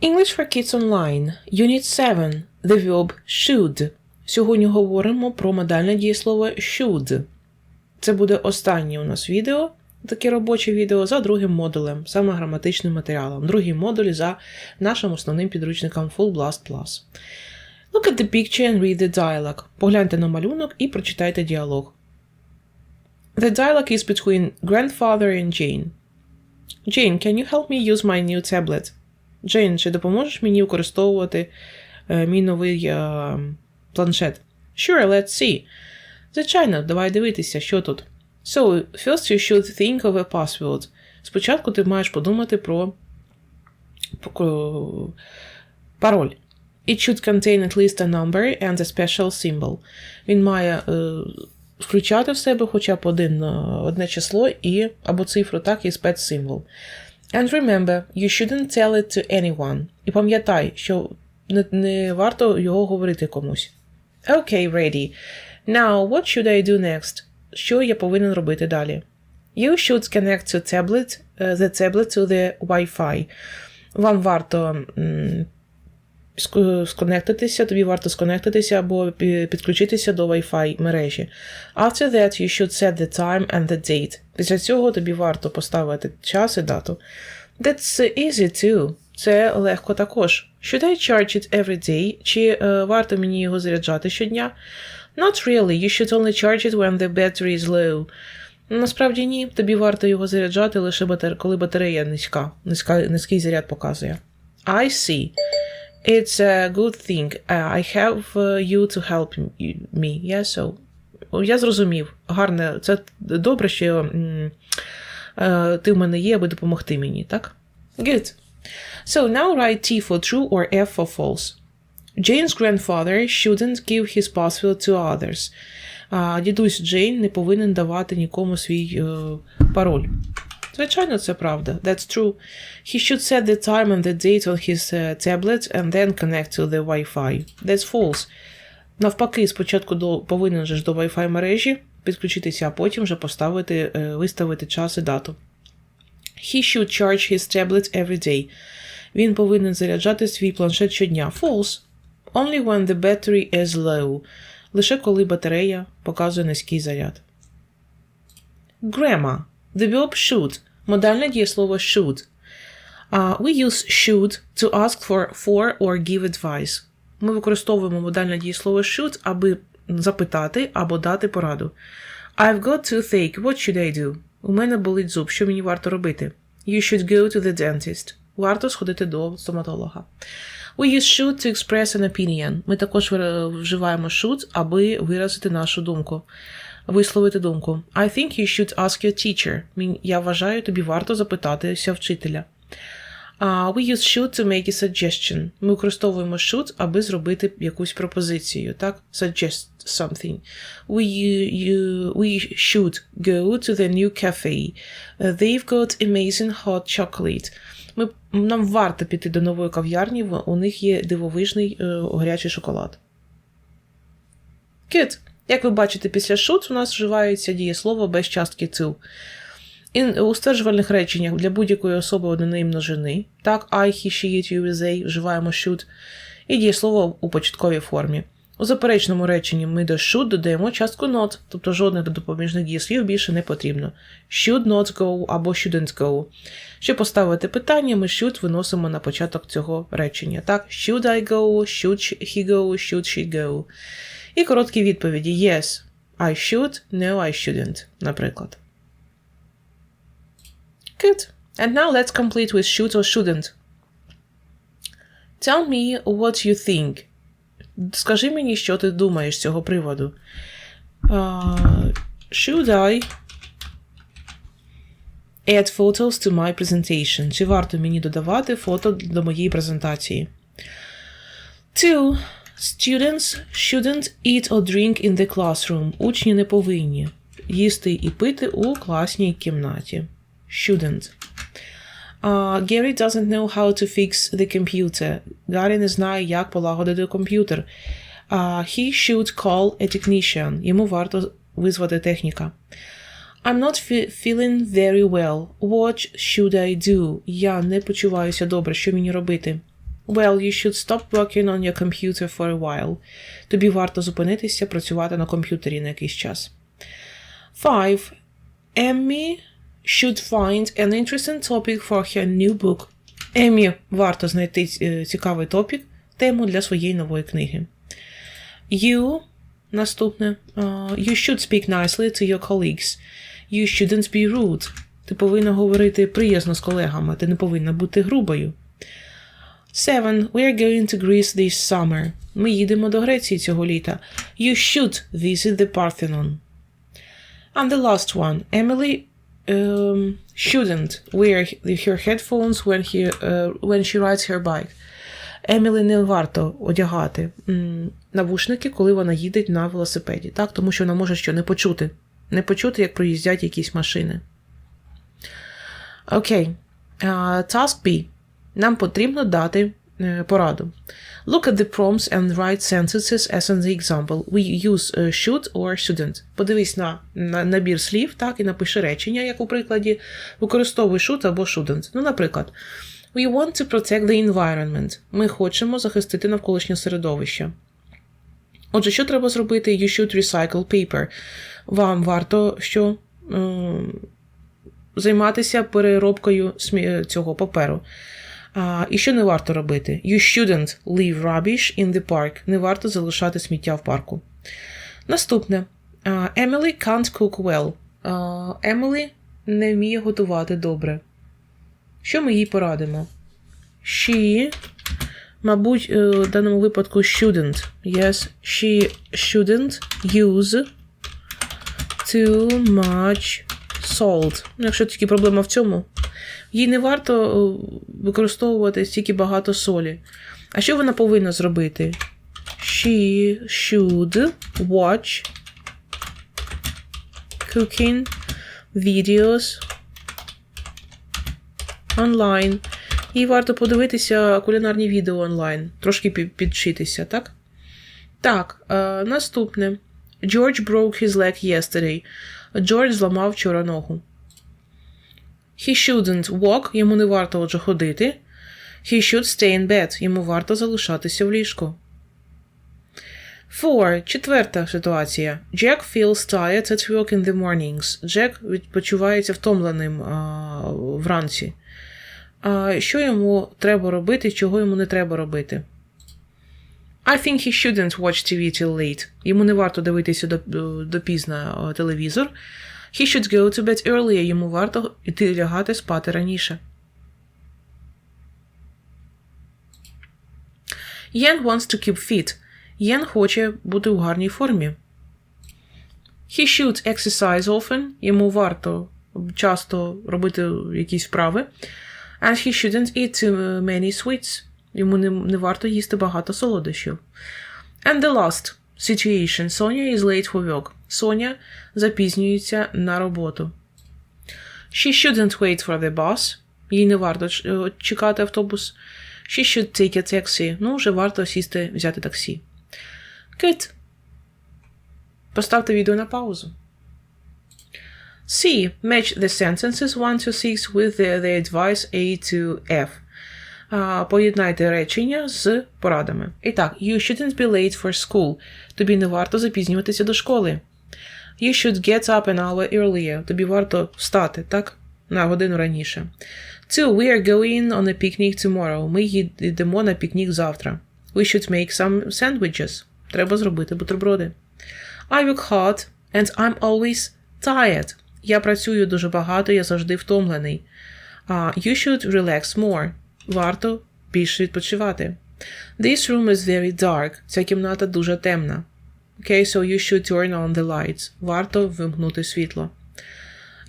English for Kids Online, Unit 7, The verb should. Сьогодні говоримо про модальне дієслово should. Це буде останнє у нас відео, таке робоче відео за другим модулем, саме граматичним матеріалом. Другий модуль за нашим основним підручником Full Blast Plus. Look at the picture and read the dialogue. Погляньте на малюнок і прочитайте діалог. The dialogue is between grandfather and Jane. Jane, can you help me use my new tablet? Джейн, чи допоможеш мені використовувати е, мій новий е, планшет? Sure, let's see. Звичайно, давай дивитися, що тут. So, first you should think of a password. Спочатку ти маєш подумати про, пароль. It should contain at least a number and a special symbol. Він має е, включати в себе хоча б один, е, одне число і або цифру, так, і спецсимвол. And remember, you shouldn't tell it to anyone. І пам'ятай, що не, не варто його говорити комусь. Okay, ready. Now, what should I do next? Що я повинен робити далі? You should connect to tablet, uh, the tablet to the Wi-Fi. Вам варто сконектитися, тобі варто сконектитися або підключитися до Wi-Fi мережі. After that, you should set the time and the date. Після цього тобі варто поставити час і дату. That's easy too. Це легко також. Should I charge it every day? Чи е, варто мені його заряджати щодня? Not really. You should only charge it when the battery is low. Насправді ні, тобі варто його заряджати лише батар... коли батарея низька, низький заряд показує. I see. It's a good thing. Uh, I have uh, you to help me. Yeah, so. Я зрозумів. Гарне, це добре, що е, ти в мене є, аби допомогти мені, так? Good. So now write T for true or F for false. Jane's grandfather shouldn't give his password to others. Дідусь Джейн не повинен давати нікому свій е, пароль. Звичайно, це правда. That's true. He should set the time and the date on his uh, tablet and then connect to the Wi-Fi. That's false. Навпаки, спочатку до, повинен же ж до Wi-Fi мережі підключитися, а потім вже поставити, е, виставити час і дату. He should charge his tablet every day. Він повинен заряджати свій планшет щодня. False. Only when the battery is low. Лише коли батарея показує низький заряд. Grammar. The verb should. Модальне дієслово should. Uh, we use should to ask for, for or give advice. Ми використовуємо модальне дієслово should, аби запитати або дати пораду. I've got toothache. What should I do? У мене болить зуб. Що мені варто робити? You should go to the dentist. Варто сходити до стоматолога. We use should to express an opinion. Ми також вживаємо should, аби виразити нашу думку. Висловити думку. I think you should ask your teacher. Я вважаю, тобі варто запитатися вчителя. Uh, we use should to make a suggestion. Ми використовуємо should, аби зробити якусь пропозицію, так? Suggest something. We, you, we should go to the new cafe. Uh, they've got amazing hot chocolate. Ми, нам варто піти до нової кав'ярні, у них є дивовижний е, гарячий шоколад. Good. Як ви бачите, після should у нас вживається дієслово без частки to. І у стверджувальних реченнях для будь-якої особи однини і множини. Так, I, he, she, it, you, they вживаємо should. І дієслово у початковій формі. У заперечному реченні ми до should додаємо частку not, тобто жодних допоміжних дієслів більше не потрібно. Should not go або shouldn't go. Щоб поставити питання, ми should виносимо на початок цього речення. Так, should I go, should he go, should she go. І короткі відповіді Yes, I should, no, I shouldn't, наприклад. Good. And now let's complete with should or shouldn't. Tell me what you think. Скажи мені, що ти думаєш з цього приводу. Uh, should I add photos to my presentation? Чи варто мені додавати фото до моєї презентації? Two. Students shouldn't eat or drink in the classroom. Учні не повинні їсти і пити у класній кімнаті. Shouldn't. Uh, Gary doesn't know how to fix the computer. Гаррі не знає, як полагодити комп'ютер. Uh, he should call a technician. Йому варто визвати техніка. I'm not fe- feeling very well. What should I do? Я не почуваюся добре. Що мені робити? Well, you should stop working on your computer for a while. Тобі варто зупинитися, працювати на комп'ютері на якийсь час. 5. Emmy should find an interesting topic for her new book. Еммі варто знайти е, цікавий топік, тему для своєї нової книги. You Наступне. Uh, you should speak nicely to your colleagues. You shouldn't be rude. Ти повинна говорити приязно з колегами, ти не повинна бути грубою. 7. We are going to Greece this summer. Ми їдемо до Греції цього літа. You should visit the Parthenon. And the last one. Emily um, shouldn't wear her headphones when, he, uh, when she rides her bike. Емілі не варто одягати навушники, коли вона їде на велосипеді, так? тому що вона може що не почути. Не почути, як проїздять якісь машини. Окей. Uh, task B. Нам потрібно дати uh, пораду. Look at the prompts and write sentences as in the example. We use uh, should or shouldn't. Подивись на набір слів, так, і напиши речення, як у прикладі. Використовуй should або shouldn't. Ну, наприклад. We want to protect the environment. Ми хочемо захистити навколишнє середовище. Отже, що треба зробити? You should recycle paper. Вам варто що е, займатися переробкою цього паперу. А, І що не варто робити? You shouldn't leave rubbish in the park. Не варто залишати сміття в парку. Наступне. Emily can't cook well. Emily не вміє готувати добре. Що ми їй порадимо? She, мабуть, в даному випадку shouldn't. Yes, she shouldn't use too much salt. Якщо тільки проблема в цьому, їй не варто використовувати стільки багато солі. А що вона повинна зробити? She should watch cooking videos онлайн. І варто подивитися кулінарні відео онлайн, трошки підшитися, так? Так, е, наступне. George broke his leg yesterday. Джордж зламав вчора ногу. He shouldn't walk, йому не варто отже ходити. He should stay in bed, йому варто залишатися в ліжку. Four. Четверта ситуація. Jack feels tired at work in the mornings. Джек відпочивається втомленим а, вранці що йому треба робити, чого йому не треба робити. I think he shouldn't watch TV till late. Йому не варто дивитися до, до телевізор. He should go to bed earlier. Йому варто йти лягати спати раніше. Yen wants to keep fit. Єн хоче бути у гарній формі. He should exercise often. Йому варто часто робити якісь вправи. And he shouldn't eat too many sweets. Йому не, не варто їсти багато солодощів. And the last situation. Sonia is late for work. Соня запізнюється на роботу. She shouldn't wait for the bus. Їй не варто чекати автобус. She should take a taxi. Ну, вже варто сісти, взяти таксі. Good. Поставте відео на паузу. C. Match the sentences 1 to 6 with the, the advice A to F. Uh, поєднайте речення з порадами. І так, you shouldn't be late for school. Тобі не варто запізнюватися до школи. You should get up an hour earlier. Тобі варто встати, так? На годину раніше. Two, we are going on a picnic tomorrow. Ми йдемо на пікнік завтра. We should make some sandwiches. Треба зробити бутерброди. I work hard and I'm always tired. Я працюю дуже багато, я завжди втомлений. Uh, you should relax more. Варто більше відпочивати. This room is very dark. Ця кімната дуже темна. Okay, so you should turn on the lights. Варто вимкнути світло.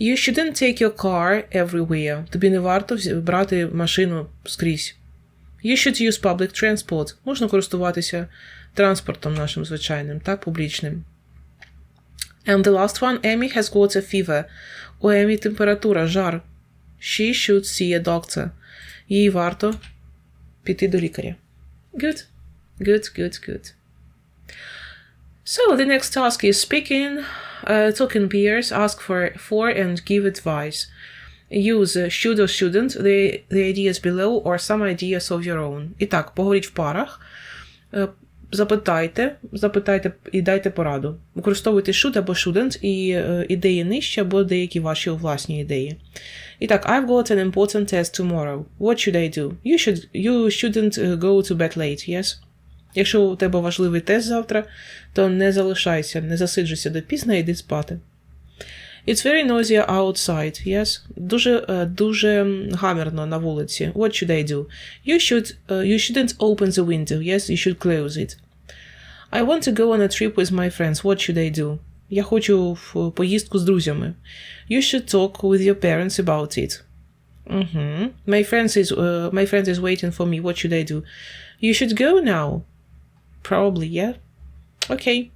You shouldn't take your car everywhere. Тобі не варто брати машину скрізь. You should use public transport. Можна користуватися транспортом нашим звичайним, так, публічним. And the last one, Amy has got a fever. У Емі температура, жар. She should see a doctor. Їй варто піти до лікаря. Good. Good, good, good. So the next task is speaking, uh, talking peers, ask for, for and give advice. Use should or shouldn't, the, the ideas below or some ideas of your own. І так, поговоріть в парах. Е, Запитайте, запитайте і дайте пораду. Використовуйте should або shouldn't і е, ідеї нижче або деякі ваші власні ідеї. І так, I've got an important test tomorrow. What should I do? You should you shouldn't uh, go to bed late, yes? Якщо у тебе важливий тест завтра, то не залишайся, не засиджуйся до пізна і йди спати. It's very noisy outside, yes? Дуже, е, дуже гамерно на вулиці. What should I do? You should, uh, you shouldn't open the window, yes? You should close it. I want to go on a trip with my friends. What should I do? Я хочу в поїздку з друзями. You should talk with your parents about it. Mhm. My friends is uh, my friend is waiting for me. What should I do? You should go now. Probably, yeah. Okay.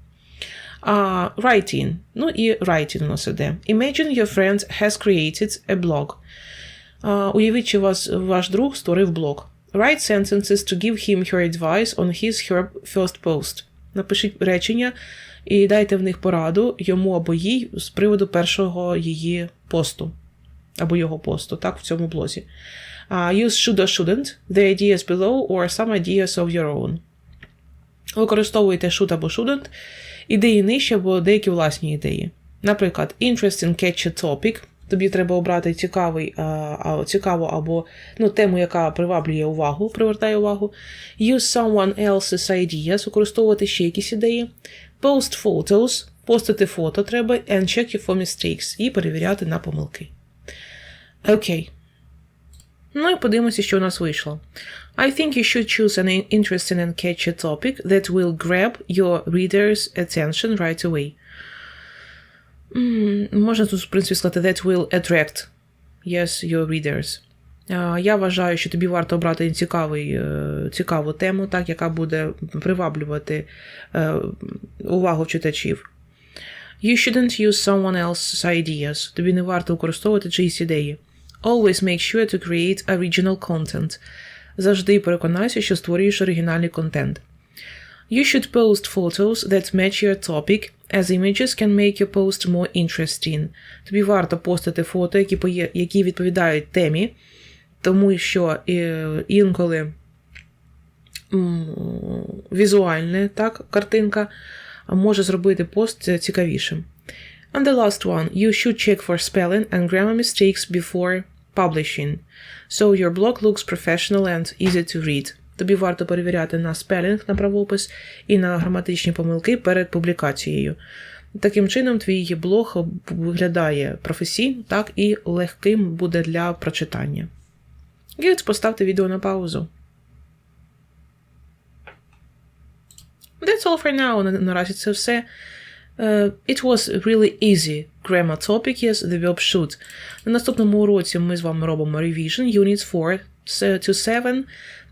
Uh, writing. Ну і writing у нас іде. Imagine your friend has created a blog. Uh, уявіть, що вас, ваш друг створив блог. Write sentences to give him her advice on his her first post. Напишіть речення і дайте в них пораду йому або їй з приводу першого її посту. Або його посту, так, в цьому блозі. Uh, use should or shouldn't, the ideas below or some ideas of your own. Використовуйте should або shouldn't, ідеї нижче або деякі власні ідеї. Наприклад, interesting catchy topic. Тобі треба обрати цікавий, а, цікаву або ну, тему, яка приваблює увагу, привертає увагу. Use someone else's ideas, використовувати ще якісь ідеї. Post photos, постити фото треба, and check you for mistakes, і перевіряти на помилки. Окей. Ну і подивимося, що у нас вийшло. I think you should choose an interesting and catchy topic that will grab your reader's attention right away. М, Можна тут, в принципі, сказати that will attract yes, your readers. А, Я вважаю, що тобі варто обрати цікавий, е, цікаву тему, так, яка буде приваблювати е, увагу читачів. You shouldn't use someone else's ideas. Тобі не варто використовувати чиїсь ідеї. Always make sure to create original content. Завжди переконайся, що створюєш оригінальний контент. You should post photos that match your topic, as images can make your post more interesting. Тобі варто постити фото, які, поє- які відповідають темі, тому що е, інколи візуальна так, картинка може зробити пост цікавішим. And the last one, you should check for spelling and grammar mistakes before publishing, so your blog looks professional and easy to read. Тобі варто перевіряти на спелінг, на правопис і на граматичні помилки перед публікацією. Таким чином, твій блог виглядає професійно, так і легким буде для прочитання. І поставте відео на паузу. That's all for now. Наразі це все. Uh, it was really easy grammar topic, yes, the verb should. На наступному уроці ми з вами робимо revision, units 4 to 7.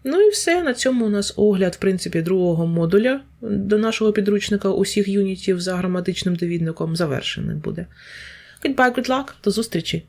Ну і все. На цьому у нас огляд, в принципі, другого модуля до нашого підручника усіх юнітів за граматичним довідником завершений буде. Goodbye, good luck, до зустрічі!